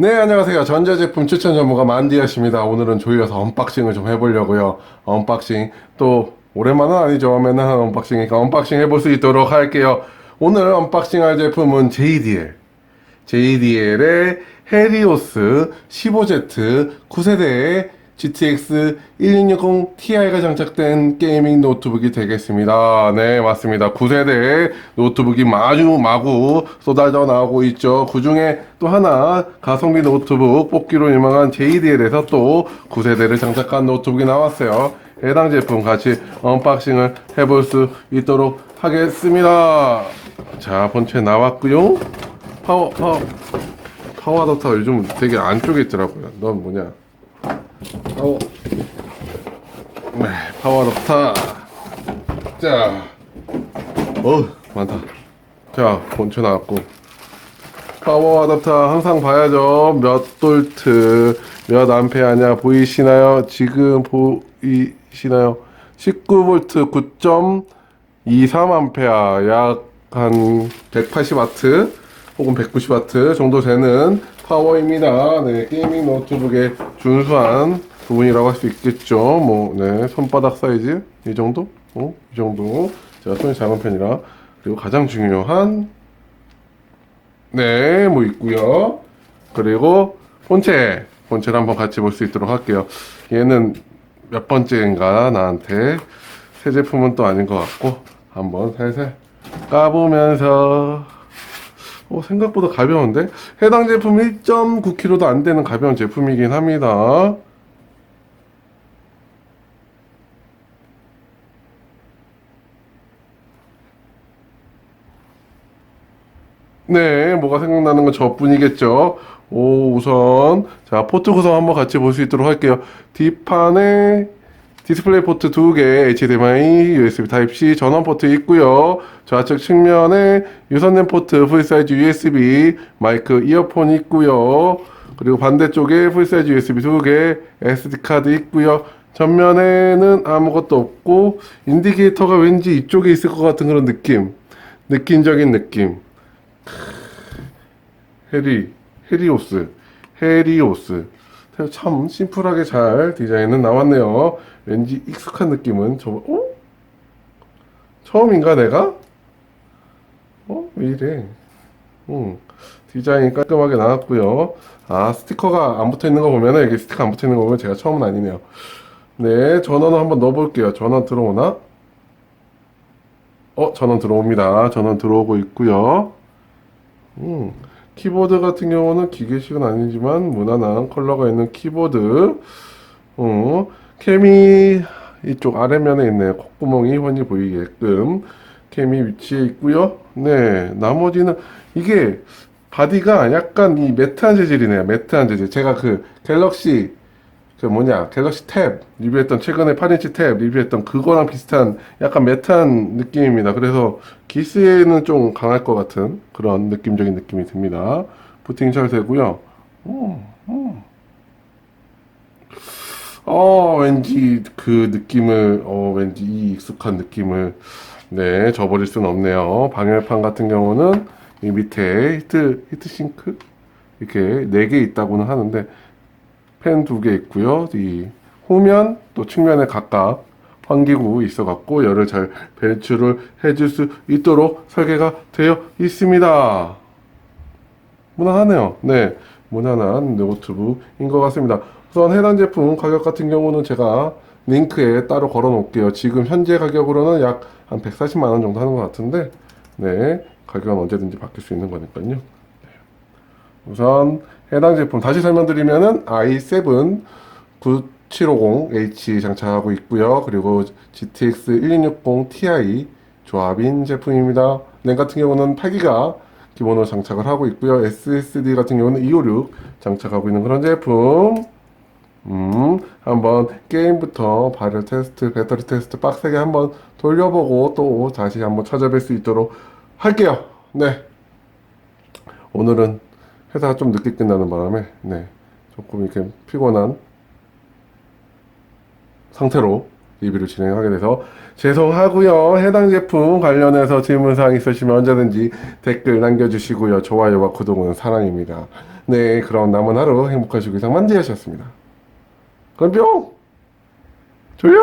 네, 안녕하세요. 전자제품 추천 전문가 만디아십니다. 오늘은 조이어서 언박싱을 좀 해보려고요. 언박싱. 또, 오랜만은 아니죠. 맨날 하는 언박싱이니까 언박싱 해볼 수 있도록 할게요. 오늘 언박싱 할 제품은 JDL. JDL의 헤리오스 15Z 9세대의 GTX 1660 Ti가 장착된 게이밍 노트북이 되겠습니다. 네, 맞습니다. 9세대 노트북이 마주 마구 쏟아져 나오고 있죠. 그 중에 또 하나 가성비 노트북 뽑기로 유명한 JDL에서 또 9세대를 장착한 노트북이 나왔어요. 해당 제품 같이 언박싱을 해볼 수 있도록 하겠습니다. 자, 본체 나왔고요. 파워 파워 파워 어답터가 요즘 되게 안쪽에 있더라고요. 넌 뭐냐? 파워 네, 파워 어답터 자, 어 많다. 자, 본체 나왔고 파워 어답터 항상 봐야죠. 몇 볼트, 몇 암페어냐 보이시나요? 지금 보이시나요? 19볼트 9.23암페어 약 한 180와트 혹은 190와트 정도 되는 파워입니다. 네, 게이밍 노트북의 준수한 부분이라고 할 수 있겠죠. 뭐, 네, 손바닥 사이즈 이 정도, 어, 이 정도. 제가 손이 작은 편이라 그리고 가장 중요한 네, 뭐 있고요. 그리고 본체, 본체를 한번 같이 볼 수 있도록 할게요. 얘는 몇 번째인가 나한테 새 제품은 또 아닌 것 같고 한번 살살 까보면서 어, 생각보다 가벼운데 해당 제품 1.9kg도 안 되는 가벼운 제품이긴 합니다. 네, 뭐가 생각나는 건 저뿐이겠죠. 오, 우선 자 포트 구성 한번 같이 볼 수 있도록 할게요. 뒷판에 디스플레이 포트 두 개, HDMI, USB Type-C 전원 포트 있고요. 좌측 측면에 유선랜 포트, 풀사이즈 USB, 마이크, 이어폰 있고요. 그리고 반대쪽에 풀사이즈 USB 두 개, SD 카드 있고요. 전면에는 아무것도 없고 인디케이터가 왠지 이쪽에 있을 것 같은 그런 느낌, 느낌적인 느낌. 헤리, 헤리오스, 헤리오스. 참 심플하게 잘 디자인은 나왔네요. 왠지 익숙한 느낌은 저, 어? 처음인가 내가? 어? 왜 이래? 응. 디자인 깔끔하게 나왔고요. 아, 스티커가 안 붙어 있는 거 보면은, 이게 스티커 안 붙어 있는 거 보면 제가 처음은 아니네요. 네, 전원을 한번 넣어볼게요. 전원 들어오나? 어, 전원 들어옵니다. 전원 들어오고 있고요. 음, 키보드 같은 경우는 기계식은 아니지만 무난한 컬러가 있는 키보드. 어, 캠이 이쪽 아래면에 있네요. 콧구멍이 훤히 보이게끔 캠이 위치해 있고요. 네, 나머지는 이게 바디가 약간 이 매트한 재질이네요. 매트한 재질. 제가 그 갤럭시 그 뭐냐 갤럭시 탭 리뷰했던 최근에 8인치 탭 리뷰했던 그거랑 비슷한 약간 매트한 느낌입니다. 그래서 기스에는 좀 강할 것 같은 그런 느낌적인 느낌이 듭니다. 부팅 잘 되고요. 음, 음. 어 왠지 그 느낌을 어 왠지 이 익숙한 느낌을 네 저버릴 수는 없네요. 방열판 같은 경우는 이 밑에 히트 히트 싱크 이렇게 네 개 있다고는 하는데 펜두개 있고요. 이 후면 또 측면에 각각 환기구 있어 갖고 열을 잘 배출을 해줄 수 있도록 설계가 되어 있습니다. 무난하네요. 네, 무난한 노트북인 것 같습니다. 우선 해당 제품 가격 같은 경우는 제가 링크에 따로 걸어 놓을게요. 지금 현재 가격으로는 약 한 140만 원 정도 하는 것 같은데, 네, 가격은 언제든지 바뀔 수 있는 거니까요. 우선 해당 제품 다시 설명드리면은 i7 9750H 장착하고 있고요. 그리고 GTX 1660 Ti 조합인 제품입니다. 램 같은 경우는 8기가 기본으로 장착을 하고 있고요. SSD 같은 경우는 256 장착하고 있는 그런 제품. 음, 한번 게임부터 발열 테스트, 배터리 테스트 빡세게 한번 돌려보고 또 다시 한번 찾아뵐 수 있도록 할게요. 네. 오늘은 회사가 좀 늦게 끝나는 바람에 네 조금 이렇게 피곤한 상태로 리뷰를 진행하게 돼서 죄송하고요. 해당 제품 관련해서 질문사항 있으시면 언제든지 댓글 남겨주시고요. 좋아요와 구독은 사랑입니다. 네, 그럼 남은 하루 행복하시고 이상 만지하셨습니다. 그럼 뿅! 졸려!